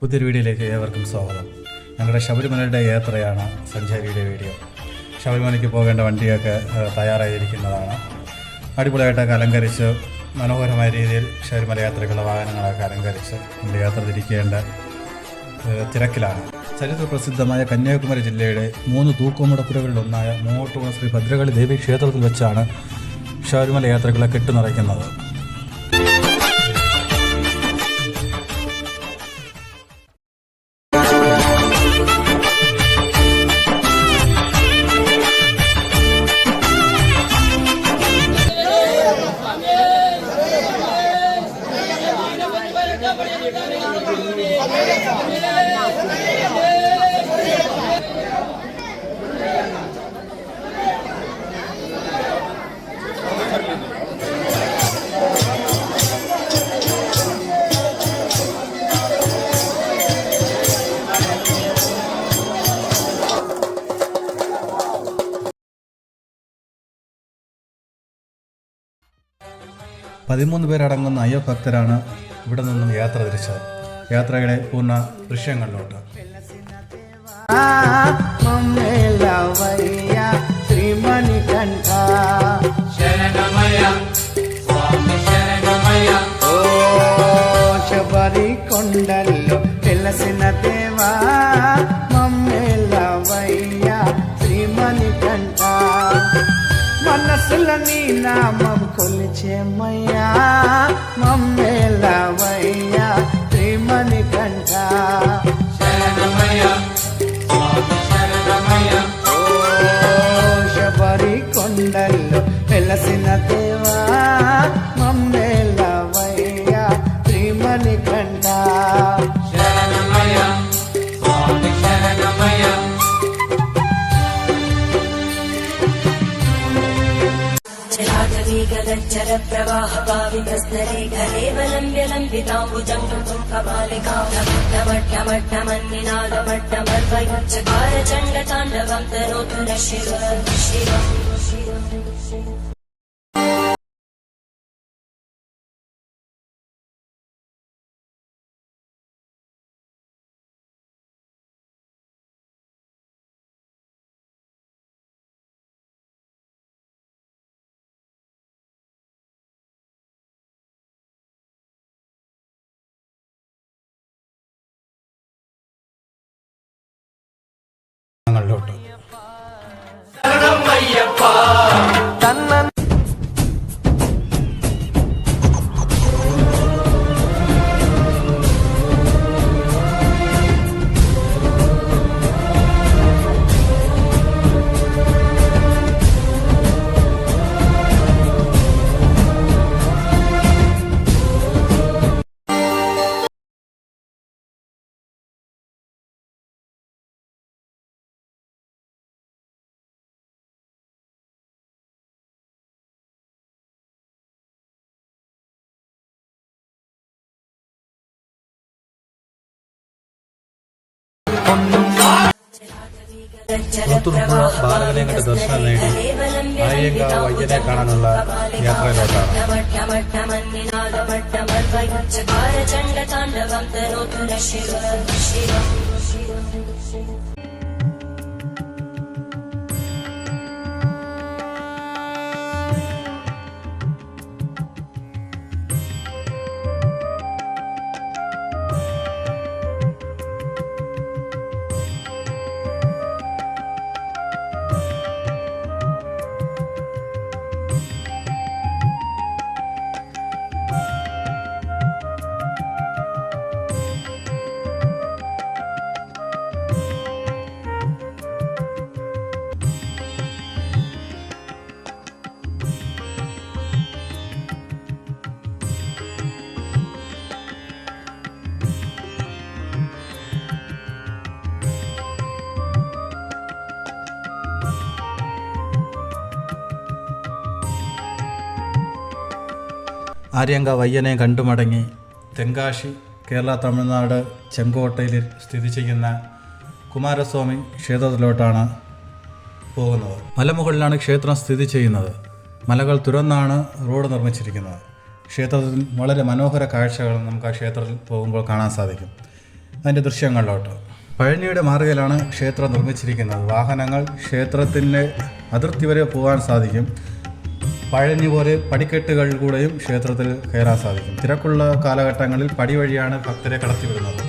പുതിയൊരു വീഡിയോയിലേക്ക് ഏവർക്കും സ്വാഗതം. ഞങ്ങളുടെ ശബരിമലയുടെ യാത്രയാണ് സഞ്ചാരിയുടെ വീഡിയോ. ശബരിമലയ്ക്ക് പോകേണ്ട വണ്ടിയൊക്കെ തയ്യാറായിരിക്കുന്നതാണ്. അടിപൊളിയായിട്ടൊക്കെ അലങ്കരിച്ച് മനോഹരമായ രീതിയിൽ ശബരിമല യാത്രയ്ക്കുള്ള വാഹനങ്ങളൊക്കെ അലങ്കരിച്ച് നമ്മുടെ യാത്ര തിരിക്കേണ്ട തിരക്കിലാണ്. ചരിത്ര പ്രസിദ്ധമായ കന്യാകുമാരി ജില്ലയുടെ മൂന്ന് തൂക്കുമുടപ്പുരകളിലൊന്നായ മൂവോട്ടുകുളം ശ്രീ ഭദ്രകളി ദേവി ക്ഷേത്രത്തിൽ വെച്ചാണ് ശബരിമല യാത്രകളെ കെട്ടുനിറയ്ക്കുന്നത്. പതിമൂന്ന് പേരടങ്ങുന്ന അയ്യഭക്തരാണ് ഇവിടെ നിന്നും യാത്ര തിരിച്ചത് യാത്രയുടെ പൂർണ്ണ ദൃശ്യങ്ങളിലോട്ട് మమ్మేలవయ్య శ్రీమణి కంఠ ఓ శబరి కొండల్లో వెలసిన దేవా మమ్మేలవయ్య శ్రీమణి కంఠ మనసుల నీ నామం செம்மையா மம் जलप्रवाहपावितस्तरेखरेवलम्ब्य लम्बिताम्बुजङ्गुम् कपालिकामट्टमट्टमन्निनादमट्टमर्वयुञ्चकारचण्डताण्डवम् तनोतु न शिव शिवम् പുറത്തുനിന്നുള്ള ബാലകലയങ്ങളുടെ ദർശനം നേടി ആര്യങ്കാവ് വയ്യനെ കാണാനുള്ള യാത്രയിലോട്ടാണ് ആര്യങ്ക വയ്യനെ കണ്ടുമടങ്ങി. തെങ്കാശി കേരള തമിഴ്നാട് ചെങ്കോട്ടയിൽ സ്ഥിതി ചെയ്യുന്ന കുമാരസ്വാമി ക്ഷേത്രത്തിലോട്ടാണ് പോകുന്നത് മലമുകളിലാണ് ക്ഷേത്രം സ്ഥിതി ചെയ്യുന്നത്. മലകൾ തുറന്നാണ് റോഡ് നിർമ്മിച്ചിരിക്കുന്നത്. ക്ഷേത്രത്തിൽ വളരെ മനോഹര കാഴ്ചകൾ നമുക്ക് ആ ക്ഷേത്രത്തിൽ പോകുമ്പോൾ കാണാൻ സാധിക്കും. അതിന്റെ ദൃശ്യങ്ങളിലോട്ട്. പഴനിയുടെ മാർഗയിലാണ് ക്ഷേത്രം നിർമ്മിച്ചിരിക്കുന്നത്. വാഹനങ്ങൾ ക്ഷേത്രത്തിന്റെ അതിർത്തി വരെ പോകാൻ സാധിക്കും. പഴനി പോലെ പടിക്കെട്ടുകളിൽ കൂടെയും ക്ഷേത്രത്തിൽ കയറാൻ സാധിക്കും. തിരക്കുള്ള കാലഘട്ടങ്ങളിൽ പടി വഴിയാണ് ഭക്തരെ കടത്തിവിടുന്നത്.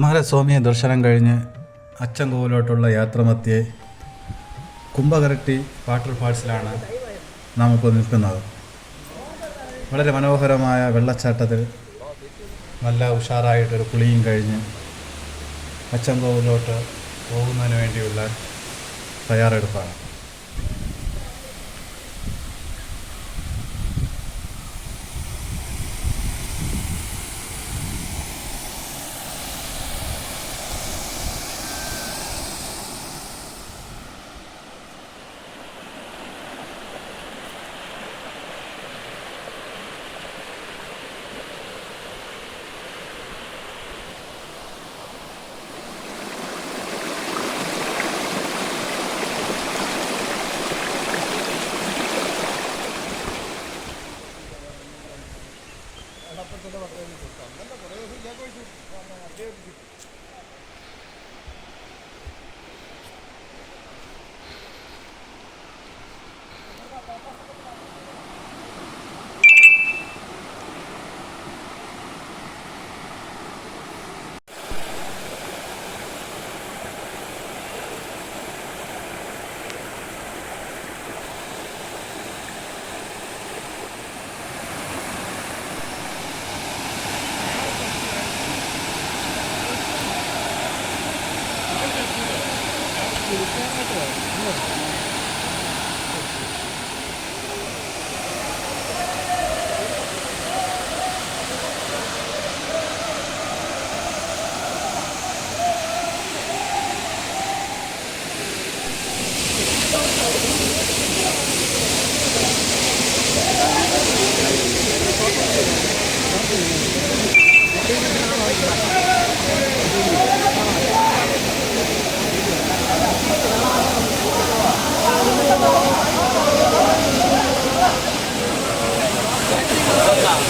കുമാരസ്വാമിയെ ദർശനം കഴിഞ്ഞ് അച്ചൻകോവിലോട്ടുള്ള യാത്രമധ്യേ കുംഭകരട്ടി വാട്ടർ ഫാൾസിലാണ് നാം ഇപ്പോൾ നിൽക്കുന്നത്. വളരെ മനോഹരമായ വെള്ളച്ചാട്ടത്തിൽ നല്ല ഉഷാറായിട്ടൊരു കുളിയും കഴിഞ്ഞ് അച്ചൻകോവിലോട്ട് പോകുന്നതിന് വേണ്ടിയുള്ള തയ്യാറെടുപ്പാണ്.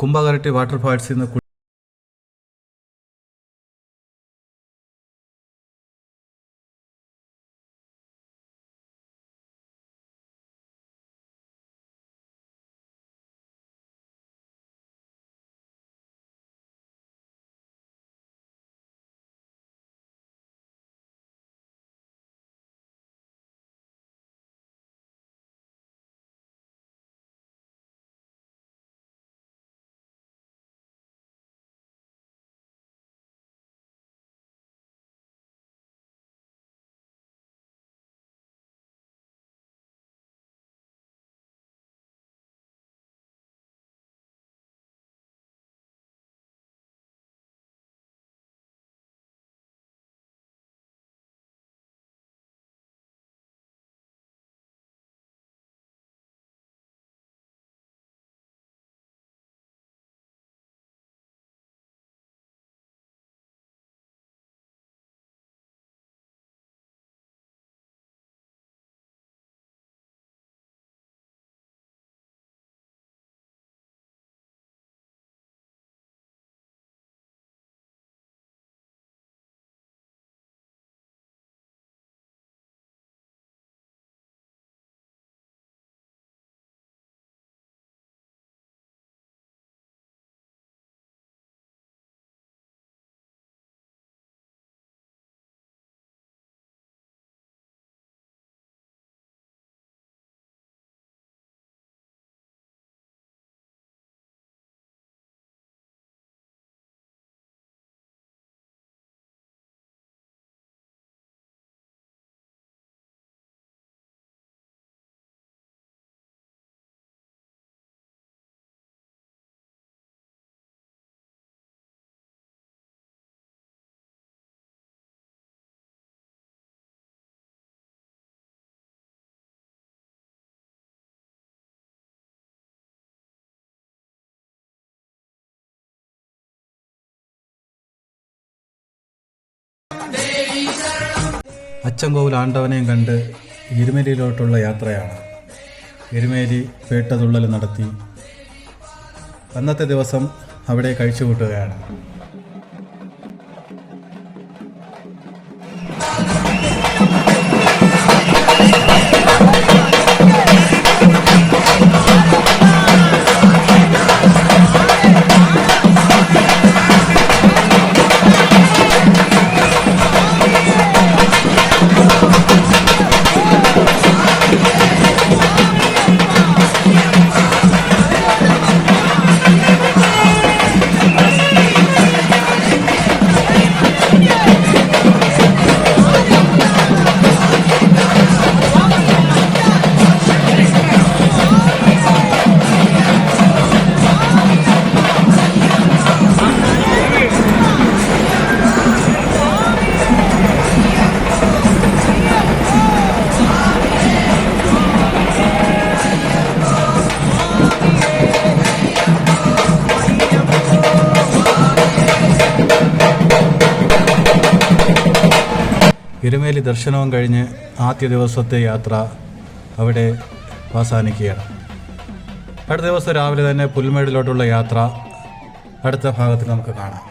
കുമ്പകരട്ടി വാട്ടർഫാൾസിൽ നിന്ന് അച്ചൻകോവിൽ ആണ്ടവനെയും കണ്ട് എരുമേലിയിലോട്ടുള്ള യാത്രയാണ്. എരുമേലി പേട്ടതുള്ളൽ നടത്തി. അന്നത്തെ ദിവസം അവിടെ കഴിച്ചു എരുമേലി ദർശനവും കഴിഞ്ഞ് ആദ്യ ദിവസത്തെ യാത്ര അവിടെ അവസാനിക്കുകയാണ്. അടുത്ത ദിവസം രാവിലെ തന്നെ പുൽമേടിലോട്ടുള്ള യാത്ര അടുത്ത ഭാഗത്തിൽ നമുക്ക് കാണാം.